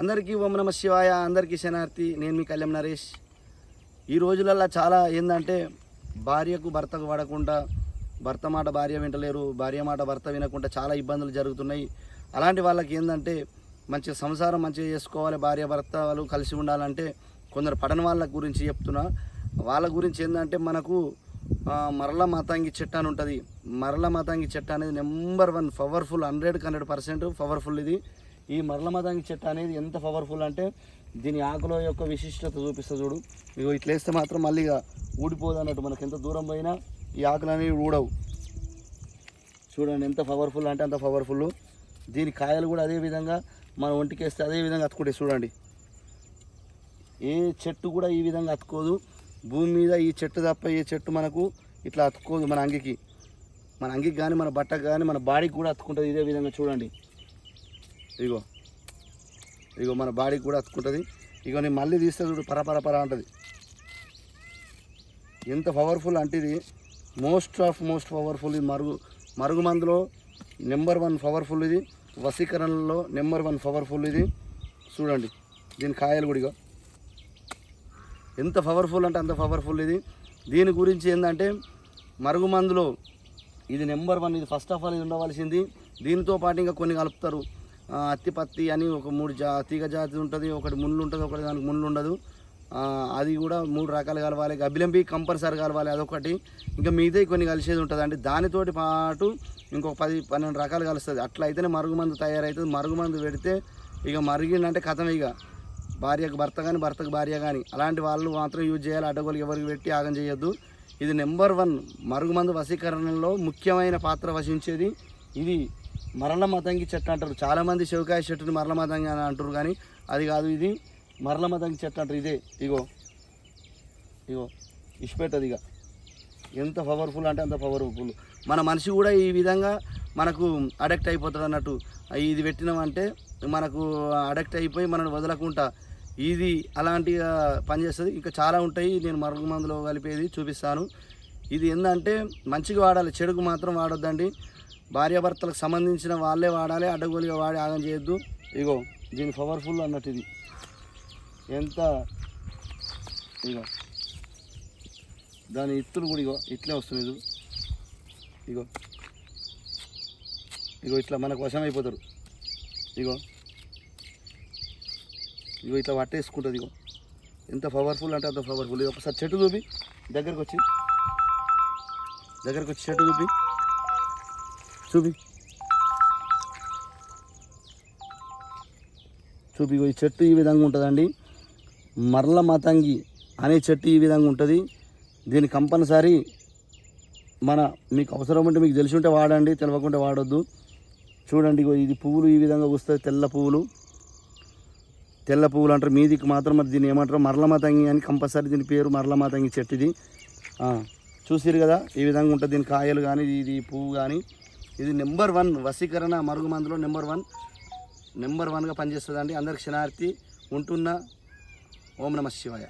అందరికీ ఓం నమ శివాయ అందరికీ శనార్థి నేను మీ కళ్యాణ్ నరేష్. ఈ రోజులల్లో చాలా ఏంటంటే భార్యకు భర్తకు పడకుండా భర్త మాట భార్య వింటలేరు భార్య మాట భర్త వినకుండా చాలా ఇబ్బందులు జరుగుతున్నాయి. అలాంటి వాళ్ళకి ఏంటంటే మంచి సంసారం మంచిగా చేసుకోవాలి భార్య భర్త వాళ్ళు కలిసి ఉండాలంటే కొందరు పడని వాళ్ళ గురించి చెప్తున్నా. వాళ్ళ గురించి ఏంటంటే మనకు మరల మాతాంగి చెట్టు అని ఉంటుంది. మరల మాతాంగి చెట్టు అనేది నెంబర్ వన్ పవర్ఫుల్ హండ్రెడ్కి హండ్రెడ్ పర్సెంట్ పవర్ఫుల్ ఇది. ఈ మరల చెట్టు అనేది ఎంత పవర్ఫుల్ అంటే దీని ఆకుల యొక్క విశిష్టత చూపిస్తా చూడు. ఇగో ఇట్లా వేస్తే మాత్రం మళ్ళీ ఇక ఊడిపోదు అన్నట్టు మనకు ఎంత దూరం పోయినా ఈ ఆకులు అనేవి ఊడవు. చూడండి ఎంత పవర్ఫుల్ అంటే అంత పవర్ఫుల్ దీని కాయలు కూడా అదే విధంగా మన ఒంటికి వేస్తే అదే విధంగా అతుకుంటే చూడండి. ఏ చెట్టు కూడా ఈ విధంగా అతుకోదు భూమి మీద ఈ చెట్టు తప్ప ఏ చెట్టు మనకు ఇట్లా అతుకోదు మన అంగికి. మన అంగికి కానీ మన బట్టకు కానీ మన బాడీకి కూడా అతుకుంటుంది ఇదే విధంగా చూడండి. ఇగో. ఇగో మన బాడీకి కూడా అతుకుంటుంది ఇగో నేను మళ్ళీ తీస్తే చూడు పర పర ఎంత పవర్ఫుల్ అంటే ఇది. మోస్ట్ ఆఫ్ మోస్ట్ పవర్ఫుల్ ఇది. మరుగు మరుగు మందులో నెంబర్ వన్ పవర్ఫుల్ ఇది. వసీకరణలో నెంబర్ వన్ పవర్ఫుల్ ఇది. చూడండి. దీని కాయలు కూడా ఎంత పవర్ఫుల్ అంటే అంత పవర్ఫుల్ ఇది. దీని గురించి ఏంటంటే మరుగు మందులో ఇది నెంబర్ వన్ ఇది ఫస్ట్ ఆఫ్ ఆల్ ఇది ఉండవలసింది. దీనితో పాటు ఇంకా కొన్ని కలుపుతారు. అత్తి పత్తి అని ఒక మూడు జా తీగ జాతి ఉంటుంది ఒకటి ముళ్ళు ఉంటుంది ఒకటి దానికి ముళ్ళు ఉండదు. అది కూడా మూడు రకాలు కలవాలి. గబ్బిలంపి కంపల్సరీ కలవాలి అదొకటి. ఇంకా మిగతా కొన్ని కలిసేది ఉంటుంది. అంటే దానితోటి పాటు ఇంకొక పది పన్నెండు రకాలు కలుస్తుంది. అట్లా అయితేనే మరుగుమందు తయారవుతుంది మరుగుమందు పెడితే ఇక మరిగిందంటే కథం ఇక. భార్యకు భర్త కానీ భర్తకు భార్య కానీ అలాంటి వాళ్ళు మాత్రం యూజ్ చేయాలి. అడ్డగోలు ఎవరికి పెట్టి ఆగం చేయొద్దు. ఇది నెంబర్ వన్. మరుగుమందు వశీకరణలో ముఖ్యమైన పాత్ర వహించేది ఇది. మరల మతంగి చెట్టు అంటారు. చాలామంది శివకాయ చెట్టుని మరల మతంగి అని అంటారు కానీ అది కాదు ఇది మరల మతంగి చెట్టు అంటారు. ఇదే ఇగో ఇగో ఇష్టపెట్టదు ఇక ఎంత పవర్ఫుల్ అంటే అంత పవర్ఫుల్ మన మనిషి కూడా ఈ విధంగా మనకు అడక్ట్ అయిపోతుంది అన్నట్టు. ఇది పెట్టినామంటే మనకు అడక్ట్ అయిపోయి మనల్ని వదలకుండా ఇది అలాంటిగా పనిచేస్తుంది. ఇంకా చాలా ఉంటాయి. నేను మరుగు మందులో కలిపేది చూపిస్తాను. ఇది ఏంటంటే మంచిగా వాడాలి. చెడుకు మాత్రం వాడొద్దండి. భార్యాభర్తలకు సంబంధించిన వాళ్ళే వాడాలి అడ్డగోలుగా వాడి ఆగం చేయొద్దు. ఇగో దీని పవర్ఫుల్ అన్నట్టు ఇది. ఎంత? ఇగో. దాని ఇత్తులు కూడా ఇగో ఇట్లే వస్తుంది ఇగో. ఇగో ఇట్లా మనకు వశం అయిపోతారు. ఇగో. ఇగో ఇట్లా పట్టేసుకుంటుంది ఇగో. ఎంత పవర్ఫుల్ అంటే అంత పవర్ఫుల్ ఇది ఒకసారి చెట్టు చూపి దగ్గరకు వచ్చి దగ్గరకు వచ్చి చెట్టు చూపి. చూపి చూపి ఈ చెట్టు ఈ విధంగా ఉంటుందండి. మరల మతంగి అనే చెట్టు ఈ విధంగా ఉంటుంది. దీని కంపల్సరీ మన మీకు అవసరం ఉంటే మీకు తెలిసి ఉంటే వాడండి తెలియకుంటే వాడొద్దు. చూడండి ఇది పువ్వులు ఈ విధంగా వస్తాయి తెల్ల పువ్వులు. తెల్ల పువ్వులు అంటారు. మీదికి మాత్రం మరి దీన్ని ఏమంటారు? మరలమాతంగి అని కంపల్సరీ దీని పేరు మరల చెట్టుది. చెట్టు ఇది చూసిరు కదా? ఈ విధంగా ఉంటుంది దీని కాయలు కానీ ఇది పువ్వు కానీ ఇది నెంబర్ వన్ వసీకరణ మరుగు మందులో నెంబర్ వన్. నెంబర్ వన్గా పనిచేస్తుందండి. అందరికి క్షణార్థి ఉంటున్న. ఓం నమ శివాయ.